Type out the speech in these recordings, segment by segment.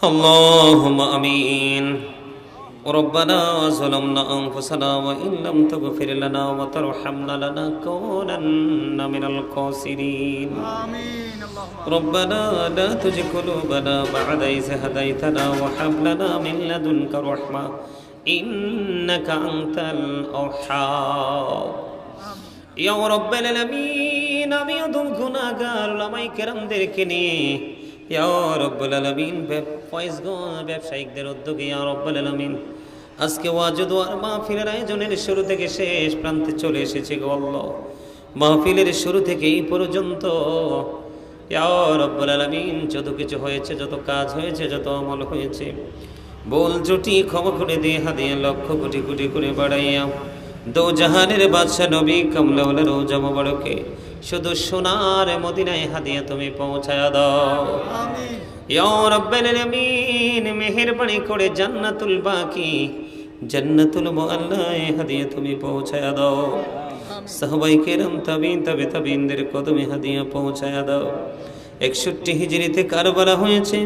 اللهم امين ربنا ظلمنا انفسنا وان لم تغفر لنا وترحمنا لنكونن من الخاسرين آمين اللهم ربنا لا تزغ قلوبنا بعد إذ هديتنا وهب لنا من لدنك رحمة إنك أنت الأوحاد ইয়া রব্বাল আলামিন আমি অদম গুনাহগার ওলামাই কেরামদেরকে নিয়ে ইয়া রব্বাল আলামিন ব্যবসায়িকদের উদ্যোগে ইয়া রব্বাল আলামিন, আজকে ওয়াজুদ আর মাহফিলের আয়োজনের শুরু থেকে শেষ প্রান্তে চলে এসেছে গো আল্লাহ। মাহফিলের শুরু থেকে এই পর্যন্ত রব্বাল আলামিন, যত কিছু হয়েছে, যত কাজ হয়েছে, যত আমল হয়েছে বল জুটি ক্ষমা করে দিয়ে হাদিয়ে লক্ষ কোটি কোটি করে বাড়াইয়া দো জাহানের বাদশা নবী কমলাউলা রোজা মোবারকে শুধু সোনার মদিনায় হাদিয়া তুমি পৌঁছায়া দাও। মেহরবানি করে জান্নাতুল বাকি জন্নতুল মোয়াল্লায় হাদিয়া তুমি পৌঁছায়া দাও। সাহবাই কেরম তাবিন তবে তাবিনদের কদমে হাদিয়া পৌঁছায়া দাও। একষট্টি হিজড়িতে কারবারা হয়েছে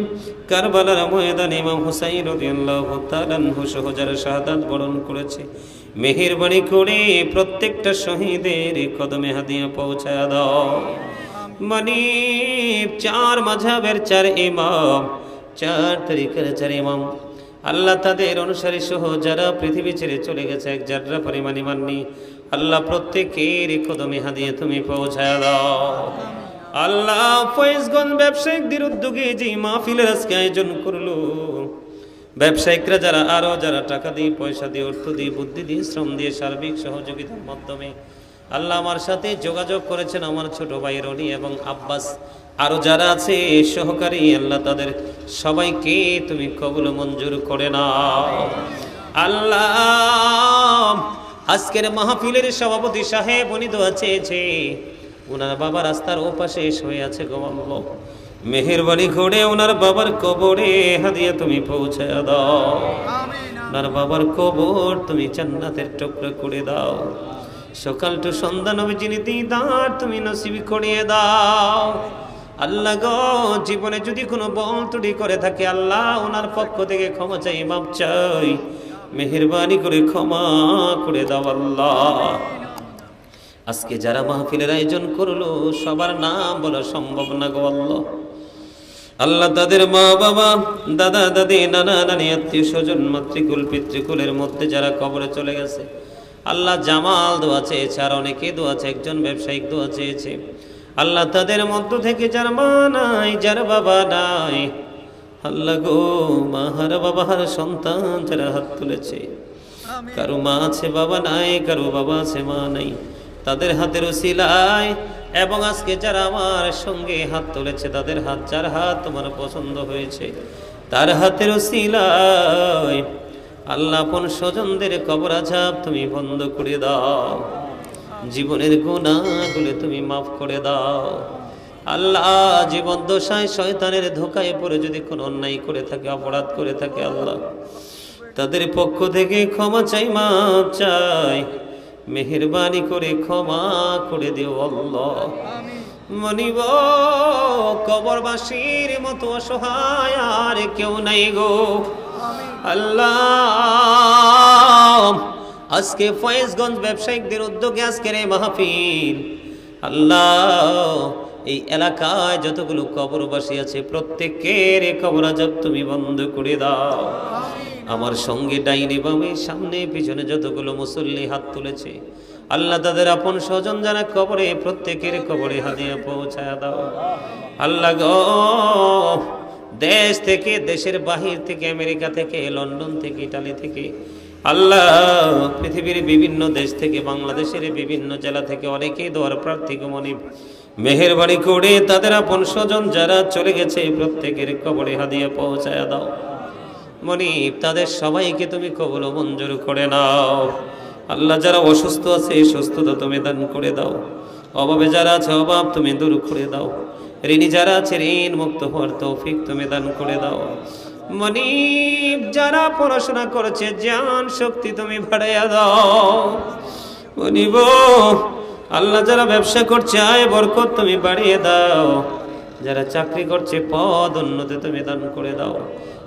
কারবালার ময়দানে ইমাম হুসাইন রাদিয়াল্লাহু তাআলা আনহু সহ যারা শাহাদাত বরণ করেছে। মেহেরবানি করে প্রত্যেকটা শহীদের কদমে হাদিয়া পৌঁছায়া দাও। মানে চার মাঝাবের চার ইমাম, চার তরিকার চার ইমাম। আল্লাহ তাদের অনুসারী সহ যারা পৃথিবী ছেড়ে চলে গেছে, এক যাত্রা পরিমাণ ইমাননি আল্লাহ প্রত্যেকের কদমে হাদিয়ে তুমি পৌঁছায় দাও। আল্লাহ ফয়েজগঞ্জ ব্যবসায়িকদের উদ্যোগে যে মাহফিলের আজকে আয়োজন করল, ব্যবসায়িকরা যারা আরও যারা টাকা দিয়ে, পয়সা দিয়ে, অর্থ দিয়ে, বুদ্ধি দিয়ে, শ্রম দিয়ে, সার্বিক সহযোগিতার মাধ্যমে আল্লাহ আমার সাথে যোগাযোগ করেছেন আমার ছোট ভাই রনি এবং আব্বাস। আরও যারা আছে, সহকারী, আল্লাহ তাদের সবাইকে তুমি কবুল মঞ্জুর করে নাও। আল্লাহ, আজকের মাহফিলের সভাপতি সাহেব, উনি দোয়া চেয়েছে ওনার বাবা রাস্তার ওপাশে শুয়ে আছে গো মেহের বাড়ি করে ওনার বাবার কবরে হাদিয়া তুমি পৌঁছে দাও। ওনার বাবার কবর তুমি চান্নাতের টুকরো করে দাও। সকাল টু সন্ধ্যা নবীজিনি দিদার তুমি নসিবি করিয়ে দাও। আল্লাহ গো, জীবনে যদি কোনো বল তুড়ি করে থাকে, আল্লাহ ওনার পক্ষ থেকে ক্ষমা চাই মাপ চাই। মেহরবানি করে ক্ষমা করে দাও আল্লাহ। আজকে যারা মাহফিলের আয়োজন করল, সবার নাম বলা সম্ভব না গো আল্লাহ। আল্লাহ তাদের মা বাবা, দাদা, দাদি, নানা, নানি, আত্মীয় স্বজন, মাতৃকুল, পিতৃকুলের মধ্যে যারা কবরে চলে গেছে, আল্লাহ জামাল দোয়া চেয়েছে, আর অনেকে দোয়া আছে একজন ব্যবসায়িক দোয়া চেয়েছে। আল্লাহ তাদের মধ্য থেকে যার মা নাই, যার বাবা নাই, আল্লাহ গো, মা হার বাবা, হার সন্তান যারা হাত তুলেছে। কারও মা আছে, বাবা নাই, কারও বাবা আছে, মা নাই। তাদের হাতের সিলাই এবং আজকে যারা আমার সঙ্গে হাত তুলেছে, তাদের হাত, যার হাত তোমার পছন্দ হয়েছে, তার হাতের সিলাই আল্লাহ স্বজনদের কবর আজাব তুমি বন্ধ করে দাও। জীবনের গুণাগুলো তুমি মাফ করে দাও। আল্লাহ জীবন দশায় শয়তানের ধোকায় পড়ে যদি কোনো অন্যায় করে থাকে, অপরাধ করে থাকে আল্লাহ, তাদের পক্ষ থেকে ক্ষমা চাই মাপ চাই। মেহরবানি করে ক্ষমা করে দেও অল্লাহ মনিব, কবরবাসীর মতো অসহায় আর কেউ নাই গো। আল্লাহ, আজকে ফয়েজগঞ্জ ব্যবসায়িকদের উদ্যোগে আজকের এই মাহফিল। আল্লাহ, এই এলাকায় যতগুলো কবরবাসী আছে, প্রত্যেকের কবরাজব তুমি বন্ধ করে দাও। আমার সঙ্গে ডাইনে বামে, সামনে, পিছনে যতগুলো মুসল্লি হাত তুলেছে। আল্লাহ তাদের আপন স্বজন যারা কবরে, প্রত্যেকের কবরে হাদিয়া পৌঁছায় দাও। আল্লাহ দেশ থেকে, দেশের বাহির থেকে, আমেরিকা থেকে, লন্ডন থেকে, ইটালি থেকে, আল্লাহ পৃথিবীর বিভিন্ন দেশ থেকে, বাংলাদেশের বিভিন্ন জেলা থেকে অনেকেই দোয়ার প্রার্থী মনি মেহেরবাড়ি করে তাদের আপন স্বজন যারা চলে গেছে, প্রত্যেকের কবরে হাদিয়া পৌঁছায় দাও। মনিব, তাদের সবাইকে তুমি কবল মঞ্জুর করে নাও। আল্লাহ যারা অসুস্থ আছে সুস্থতা তুমি দান করে দাও। অভাবে যারা আছে, অভাব তুমি দূর করে দাও। ঋণী যারা আছে, ঋণ মুক্ত হওয়ার তৌফিক তুমি দান করে দাও। মনিব, যারা পড়াশোনা করেছে, জ্ঞান শক্তি তুমি বাড়াইয়া দাও। মনিব, আল্লাহ যারা ব্যবসা করছে, আয় বরকত তুমি বাড়িয়ে দাও। যারা চাকরি করছে, পদ উন্নতি তুমি দান করে দাও।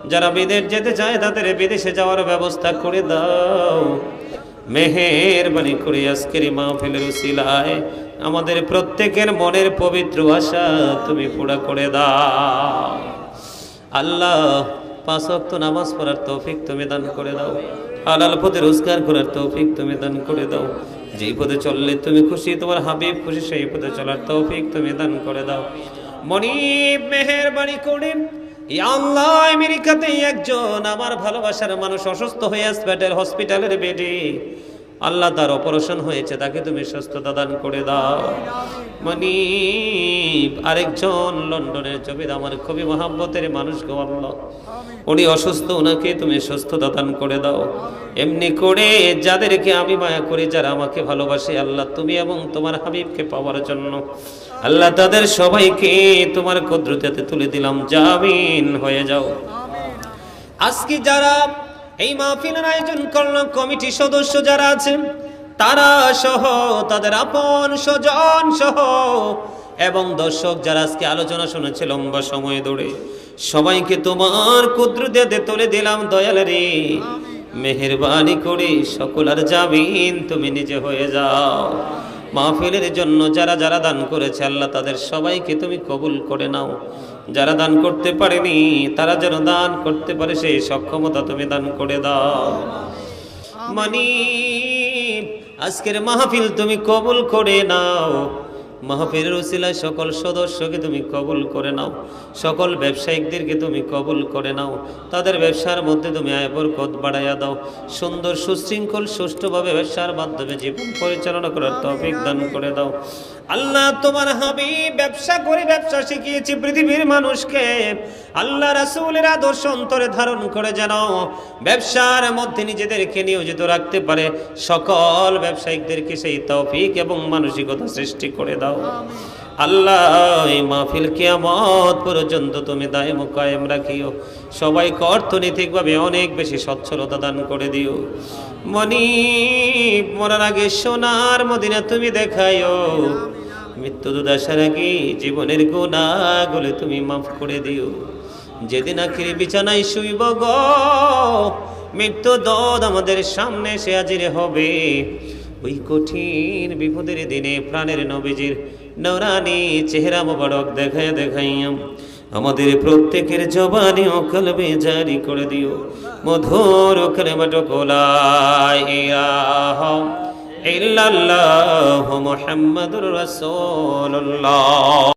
যারা বিদেশ যেতে চায়, তাদের বিদেশে যাওয়ার ব্যবস্থা করে দাও। মেহেরবানি করে আজকের মাহফিলের শিলায় আমাদের প্রত্যেকের মনের পবিত্র আশা তুমি পুরা করে দাও। আল্লাহ, পাঁচ ওয়াক্ত নামাজ পড়ার তৌফিক তুমি দান করে দাও। হালাল পথে রোজগার করার তৌফিক তুমি দান করে দাও। যেই পথে চললে তুমি খুশি, তোমার হাবিব খুশি, সেই পথে চলার তৌফিক তুমি দান করে দাও। মনিব মেহেরবানি ইয়া আল্লাহ আমেরিকাতে একজন আমার ভালোবাসার মানুষ অসুস্থ হয়ে হসপিটালের বেডে আল্লাহ তার অপারেশন হয়েছে তাকে তুমি সুস্থতা দান করে দাও। মনিব আরেকজন লন্ডনের জমিদ আমার খুবই মহাব্বতের মানুষ গো আল্লাহ। উনি অসুস্থ ওনাকে তুমি সুস্থতা দান করে দাও। এমনি করে যাদেরকে আমি মায়া করি যারা আমাকে ভালোবাসে আল্লাহ তুমি এবং তোমার হাবিবকে পাওয়ার জন্য। আল্লাহ তাদের সবাইকে তোমার কদ্রুতাতে তুলে দিলাম। জামিন হয়ে যাও। আজকে যারা এই মাহফিলের আয়োজন করল কমিটি সদস্য যারা আছেন তারা সহ তাদের আপন স্বজন সহ এবং দর্শক যারা আজকে আলোচনা শুনেছে লম্বা সময় ধরে সবাইকে তোমার কুদ্রুতে তুলে দিলাম দয়াল রে। মেহরবানি করে সকল আর জামিন তুমি নিজে হয়ে যাও। মাহফিলের জন্য যারা যারা দান করেছে, আল্লাহ তাদের সবাইকে তুমি কবুল করে নাও। যারা দান করতে পারেনি, তারা যেন দান করতে পারে, সেই সক্ষমতা তুমি দান করে দাও। মানি আজকের মাহফিল তুমি কবুল করে নাও। মাহফিলের উসিলায় সকল সদস্যকে তুমি কবুল করে নাও। সকল ব্যবসায়িকদেরকে তুমি কবুল করে নাও। তাদের ব্যবসার মধ্যে তুমি আয় বরকত বাড়াইয়া দাও। সুন্দর, সুশৃঙ্খল, সুষ্ঠুভাবে ব্যবসার মাধ্যমে জীবন পরিচালনা করার তৌফিক দান করে দাও। আল্লাহ তোমার হাবি ব্যবসা করে ব্যবসা শিখিয়েছি পৃথিবীর মানুষকে। আল্লাহ রাসূলের আদর্শ অন্তরে ধারণ করে যেন ব্যবসার মধ্যে নিজেদেরকে নিয়োজিত রাখতে পারে। সকল ব্যবসায়িকদেরকে সেই তৌফিক এবং মানসিকতা সৃষ্টি করে দাও। আল্লাহ, এই মাহফিল কিয়ামত পর্যন্ত তুমি দায়ম কায়েম রাখিও। সবাইকে অর্থনৈতিকভাবে অনেক বেশি সচ্ছলতা দান করে দিও। মনি মরার আগে সোনার মদিনা তুমি দেখাইও। মৃত্যু দুদাসার আগে জীবনের গুণাগুলো তুমি মাফ করে দিও। যেদিন আখির বিছানায় শুইব গো, মৃত্যু দদ আমাদের সামনে সে হাজির হবে। ওই কঠিন বিপদের দিনে প্রাণের নবীজির নরানি চেহারা মোবারক দেখায় দেখাইয়াম। আমাদের প্রত্যেকের জবানি ও কলবে জারি করে দিও। মধুর বাট ইল্লাল্লাহু মুহাম্মাদুর রাসূলুল্লাহ।